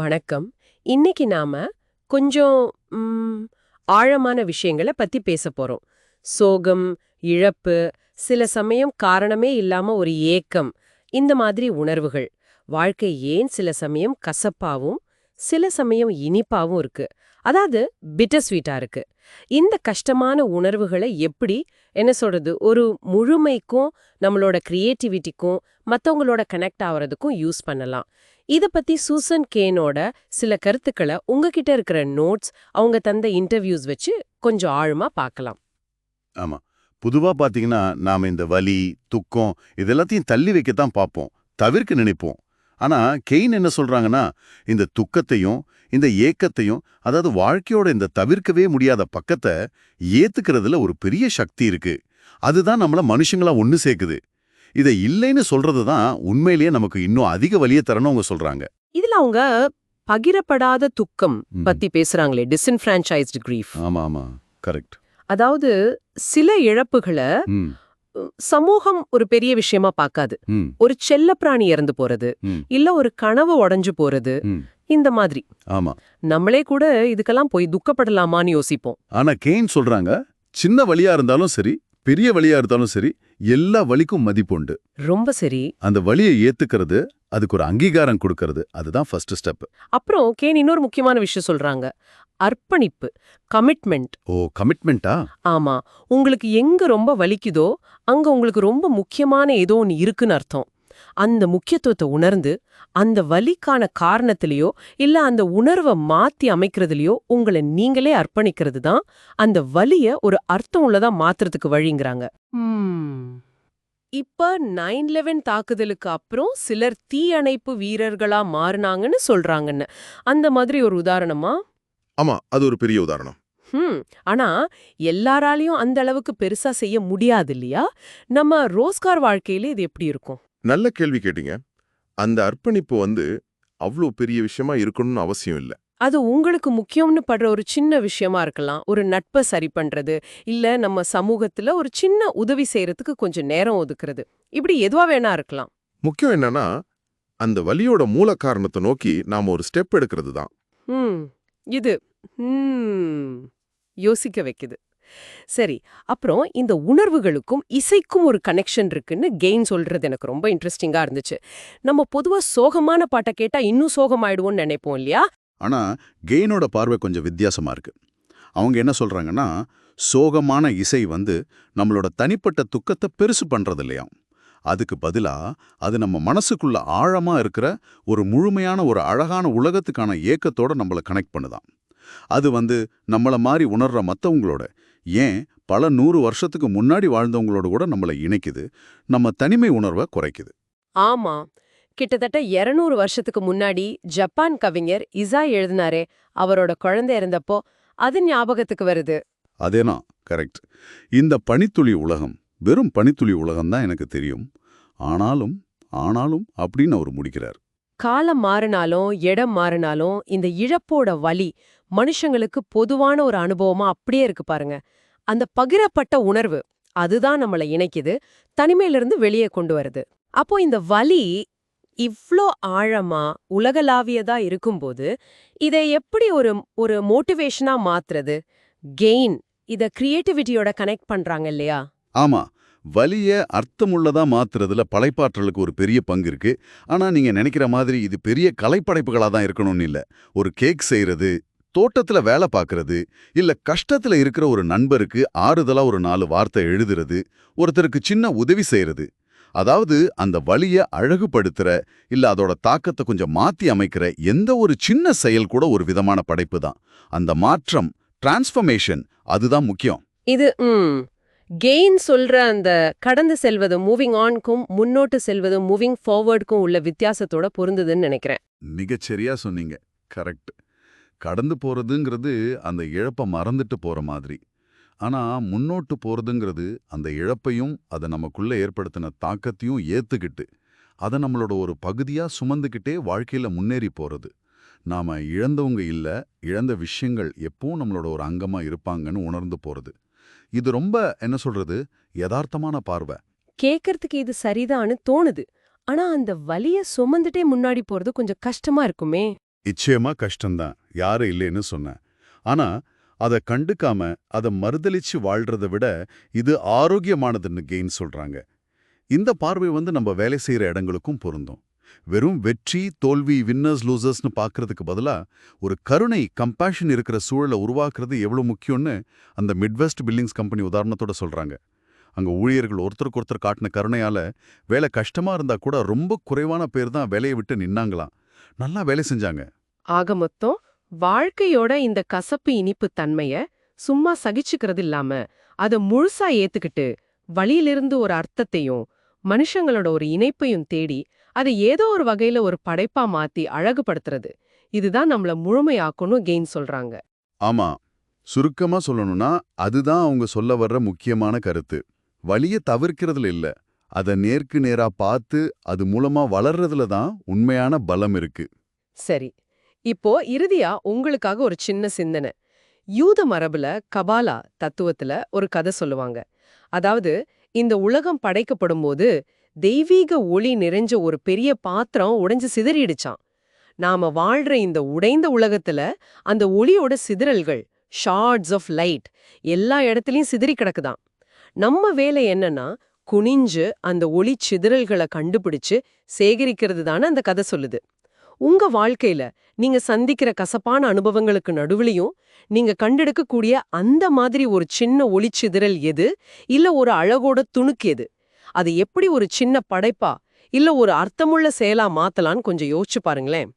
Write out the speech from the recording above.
வணக்கம். இன்னைக்கு நாம கொஞ்சம் ஆழமான விஷயங்களை பத்தி பேச போறோம். சோகம் இழப்பு சில சமயம் காரணமே இல்லாம ஒரு ஏக்கம் இந்த மாதிரி உணர்வுகள். வாழ்க்கை ஏன் சில சமயம் கசப்பாவும் சில சமயம் இனிப்பாவும் இருக்கு. அதாவது பிட்டர் ஸ்வீட்டா இருக்கு. இந்த கஷ்டமான உணர்வுகளை எப்படி என்ன சொல்றது ஒரு முழுமைக்கும் நம்மளோட கிரியேட்டிவிட்டிக்கும் மத்தவங்களோட கனெக்ட் ஆவறதுக்கும் யூஸ் பண்ணலாம். இத பத்தி சூசன் கேனோட சில கருத்துக்களை உங்ககிட்ட இருக்கிற நோட்ஸ் அவங்க தந்த இன்டர்வியூஸ் வச்சு கொஞ்சம் ஆழமா பார்க்கலாம். ஆமா. பொதுவா பாத்தீங்கன்னா நாம இந்த வலி துக்கம் இதெல்லாத்தையும் தள்ளி வைக்கத்தான் பார்ப்போம். தவிர்க்க நினைப்போம். ஆனா கெயின் என்ன சொல்றாங்கன்னா இந்த துக்கத்தையும் இந்த ஏக்கத்தையும் அதாவது வாழ்க்கையோட இந்த தவிர்க்கவே முடியாத பக்கத்தை ஏத்துக்கிறதுல ஒரு பெரிய சக்தி இருக்கு. அதுதான் நம்மள மனுஷங்களா ஒண்ணு சேர்க்குது. இதை இல்லைன்னு சொல்றது தான் உண்மையிலேயே நமக்கு இன்னும் அதிக வலியை தரணும் அவங்க சொல்றாங்க. இதுல அவங்க பகிரப்படாத துக்கம். பத்தி பேசுறாங்களே டிஸ்இன்ஃபிரான்ச்சைஸ்டு கிரீஃப் ஆமா ஆமா. கரெக்ட் அதாவது சில இழப்புகளை சமூகம் ஒரு பெரிய விஷயமா பார்க்காது. ஒரு செல்லப்பிராணி இறந்து போறது. இல்ல ஒரு கனவு உடைஞ்சு போறது. இந்த மாதிரி. ஆமா. நம்மளே கூட இதுக்கெல்லாம் போய் துக்கப்படலாமான்னு யோசிப்போம். ஆனா கெயின் சொல்றாங்க சின்ன வலியா இருந்தாலும் சரி பெரிய வலியா இருந்தாலும் சரி எல்லா வலிக்கும் மதிப்புண்டு ரொம்ப சரி. அந்த வலியை ஏத்துக்கிறது அதுக்கு ஒரு அங்கீகாரம் கொடுக்கறது அதுதான் ஃபர்ஸ்ட் ஸ்டெப் அப்புறம் கேன் இன்னொரு முக்கியமான விஷயம் சொல்றாங்க. அர்ப்பணிப்பு கமிட்மெண்ட் ஓ கமிட்மெண்டா ஆமா. உங்களுக்கு எங்க ரொம்ப வலிக்குதோ அங்க உங்களுக்கு ரொம்ப முக்கியமான ஏதோ ஒன்னு இருக்குன்னு அர்த்தம். அந்த முக்கியத்துவத்தை உணர்ந்து அந்த வலிக்கான காரணத்திலேயோ இல்ல அந்த உணர்வை மாத்தி அமைக்கிறதுலயோ உங்களை நீங்களே அர்ப்பணிக்கிறது தான் அந்த வலிய ஒரு அர்த்தம் உள்ளதா மாத்துறதுக்கு வழிங்கிறாங்க. இப்ப நைன் லெவன் தாக்குதலுக்கு அப்புறம் சிலர் தீயணைப்பு வீரர்களா மாறுனாங்கன்னு சொல்றாங்கன்னு. அந்த மாதிரி ஒரு உதாரணமா ஆமா அது ஒரு பெரிய உதாரணம். ஹம். ஆனா எல்லாராலையும் அந்த அளவுக்கு பெருசா செய்ய முடியாது இல்லையா? நம்ம ரோஸ்கார் வாழ்க்கையில இது எப்படி இருக்கும்? நல்ல கேள்வி கேட்டீங்க. அந்த அர்ப்பணிப்பு வந்து அவ்வளோ பெரிய விஷயமா இருக்கணும்னு அவசியம் இல்ல. அது உங்களுக்கு முக்கியம்னு படுற ஒரு சின்ன விஷயமா இருக்கலாம். ஒரு நட்பை சரி பண்றது இல்ல நம்ம சமூகத்துல ஒரு சின்ன உதவி செய்யறதுக்கு கொஞ்சம் நேரம் ஒதுக்குறது. இப்படி எதுவா வேணா இருக்கலாம். முக்கியம் என்னன்னா அந்த வலியோட மூல காரணத்தை நோக்கி நாம ஒரு ஸ்டெப் எடுக்கிறது தான். ம் இது ம் யோசிக்க வைக்குது. சரி அப்புறம் இந்த உணர்வுகளுக்கும் இசைக்கும் ஒரு கனெக்ஷன் இருக்குன்னு கெயின் சொல்றது எனக்கு ரொம்ப இன்ட்ரெஸ்டிங்கா இருந்துச்சு. நம்ம பொதுவா சோகமான பாட்டை கேட்டா இன்னும் சோகமாயிடுவோம்னு நினைப்போம் இல்லையா? ஆனா கெயினோட பார்வை கொஞ்சம் வித்தியாசமா இருக்கு. அவங்க என்ன சொல்றாங்கன்னா சோகமான இசை வந்து நம்மளோட தனிப்பட்ட துக்கத்தை பெருசு பண்றது இல்லையாம் அதுக்கு பதிலா அது நம்ம மனசுக்குள்ள ஆழமா இருக்கிற ஒரு முழுமையான ஒரு அழகான உலகத்துக்கான ஏக்கத்தோட நம்மள கனெக்ட் பண்ணுதான். அது வந்து நம்மள மாதிரி உணர்ற மத்தவங்களோட. ஏன்? பல நூறு வருஷத்துக்கு முன்னாடி வாழ்ந்தவங்களோட கூட நம்மள இணைக்குது. நம்ம தனிமை உணர்வை குறைக்குது. ஆமா. கிட்டத்தட்ட 200 வருஷத்துக்கு முன்னாடி ஜப்பான் கவிஞர் இசா எழுதினாரே அவரோட குழந்தை இருந்தப்போ அது ஞாபகத்துக்கு வருது. அதேனா? கரெக்ட். இந்த பனித்துளி உலகம் வெறும் பனித்துளி உலகம் தான் எனக்கு தெரியும். ஆனாலும் ஆனாலும் அப்படின்னு அவர் முடிக்கிறார். காலம் மாறினாலும் இடம் மாறினாலும் இந்த இழப்போட வலி மனுஷங்களுக்கு பொதுவான ஒரு அனுபவமா அப்படியே இருக்கு பாருங்க. அந்த பகிரப்பட்ட உணர்வு அதுதான் நம்மள இணைக்குது தனிமையிலிருந்து வெளியே கொண்டு வருது. அப்போ இந்த வலி இவ்ளோ ஆழமா உலகளாவியதா இருக்கும்போது இதை எப்படி ஒரு ஒரு மோட்டிவேஷனா மாத்துறது? கெயின் இத கிரியேட்டிவிட்டியோட கனெக்ட் பண்றாங்க இல்லையா? ஆமா. வலிய அர்த்தமுள்ளதா மாத்துறதுல படைப்பாற்றலுக்கு ஒரு பெரிய பங்கு இருக்கு. ஆனா நீங்க நினைக்கிற மாதிரி இது பெரிய கலைப்படைப்புகளா தான் இருக்கணும்னு இல்ல. ஒரு கேக் செய்யறது தோட்டத்துல வேலை பார்க்கறது இல்ல கஷ்டத்துல இருக்கிற ஒரு நண்பருக்கு ஆறுதலா ஒரு நாலு வார்த்தை எழுதுறது ஒருத்தருக்கு சின்ன உதவி செய்யறது அதாவது அந்த வலிய அழகுபடுத்துற இல்ல அதோட தாக்கத்தை கொஞ்சம் மாத்தி அமைக்கிற எந்த ஒரு சின்ன செயல் கூட ஒரு விதமான படைப்பு தான். அந்த மாற்றம் டிரான்ஸ்ஃபர்மேஷன் அதுதான் முக்கியம். இது கெயின் சொல்ற அந்த கடந்து செல்வது மூவிங் ஆன்க்கும் முன்னோட்டு செல்வது மூவிங் ஃபார்வர்டுக்கும் உள்ள வித்தியாசத்தோட பொருந்ததுன்னு நினைக்கிறேன். மிகச்சரியா சொன்னீங்க. கரெக்ட் கடந்து போறதுங்கிறது அந்த இழப்பை மறந்துட்டு போற மாதிரி. ஆனா முன்னோட்டு போறதுங்கிறது அந்த இழப்பையும் அதை நமக்குள்ள ஏற்படுத்தின தாக்கத்தையும் ஏத்துக்கிட்டு அதை நம்மளோட ஒரு பகுதியா சுமந்துக்கிட்டே வாழ்க்கையில முன்னேறி போறது. நாம இழந்தவங்க இல்ல இழந்த விஷயங்கள் எப்பவும் நம்மளோட ஒரு அங்கமா இருப்பாங்கன்னு உணர்ந்து போறது. இது ரொம்ப என்ன சொல்றது யதார்த்தமான பார்வை. கேக்கறதுக்கு இது சரிதான்னு தோணுது. ஆனா அந்த வலிய சுமந்துட்டே முன்னாடி போறது கொஞ்சம் கஷ்டமா இருக்குமே. நிச்சயமா கஷ்டம்தான். யாரும் இல்லைன்னு சொன்னேன். ஆனா அதை கண்டுக்காம அதை மறுதலிச்சு வாழ்றத விட இது ஆரோக்கியமானதுன்னு கெயின் சொல்றாங்க. இந்த பார்வை வந்து நம்ம வேலை செய்யற இடங்களுக்கும் பொருந்தும். வெறும் வெற்றி தோல்வி வின்னர்ஸ் லூசர்ஸ்னு பார்க்கறதுக்கு பதிலா ஒரு கருணை கம்பேஷன் இருக்கிற சூழலை உருவாக்குறது எவ்வளோ முக்கியம்னு அந்த மிட்வெஸ்ட் பில்டிங்ஸ் கம்பெனி உதாரணத்தோட சொல்றாங்க. அங்க ஊழியர்கள் ஒருத்தருக்கு ஒருத்தர் காட்டின கருணையால வேலை கஷ்டமா இருந்தா கூட ரொம்ப குறைவான பேர் தான் வேலையை விட்டு நின்னாங்களாம். நல்லா வேலை செஞ்சாங்க. ஆக மொத்தம் வாழ்க்கையோட இந்த கசப்பு இனிப்பு தன்மைய சும்மா சகிச்சுக்கிறது இல்லாம அத முழுசா ஏத்துக்கிட்டு வழியிலிருந்து ஒரு அர்த்தத்தையும் மனுஷங்களோட ஒரு இணைப்பையும் தேடி அதை ஏதோ ஒரு வகையில ஒரு படைப்பா மாத்தி அழகுபடுத்துறது. இதுதான் நம்மள முழுமையாக்கணும் கெயின் சொல்றாங்க. ஆமா. சுருக்கமா சொல்லணும்னா அதுதான் அவங்க சொல்ல வர்ற முக்கியமான கருத்து. வலிய தவிர்க்கிறதுல இல்ல. அத நேருக்கு நேரா பார்த்து அது மூலமா வளர்றதுல தான் உண்மையான பலம் இருக்கு. சரி. இப்போ இறுதியா உங்களுக்காக ஒரு சின்ன சிந்தனை. யூத மரபுல கபாலா தத்துவத்துல ஒரு கதை சொல்லுவாங்க. அதாவது இந்த உலகம் படைக்கப்படும் போது தெய்வீக ஒளி நிறைஞ்ச ஒரு பெரிய பாத்திரம் உடைஞ்சு சிதறிடுச்சான் நாம வாழ்ற இந்த உடைந்த உலகத்துல அந்த ஒளியோட சிதறல்கள் ஷார்ட்ஸ் ஆஃப் லைட் எல்லா இடத்துலயும் சிதறி கிடக்குதாம். நம்ம வேலை என்னன்னா குனிஞ்சு அந்த ஒளி சிதறல்களை கண்டுபிடிச்சு சேகரிக்கிறது தானே அந்த கதை சொல்லுது. உங்க வாழ்க்கையில நீங்க சந்திக்கிற கசப்பான அனுபவங்களுக்கு நடுவுலயும் நீங்க கண்டெடுக்கக்கூடிய அந்த மாதிரி ஒரு சின்ன ஒளிச்சிதறல் எது? இல்ல ஒரு அழகோட துணுக்கு எது? அது எப்படி ஒரு சின்ன படைப்பா இல்ல ஒரு அர்த்தமுள்ள செயலா மாத்தலான்னு கொஞ்சம் யோசிச்சு பாருங்களேன்.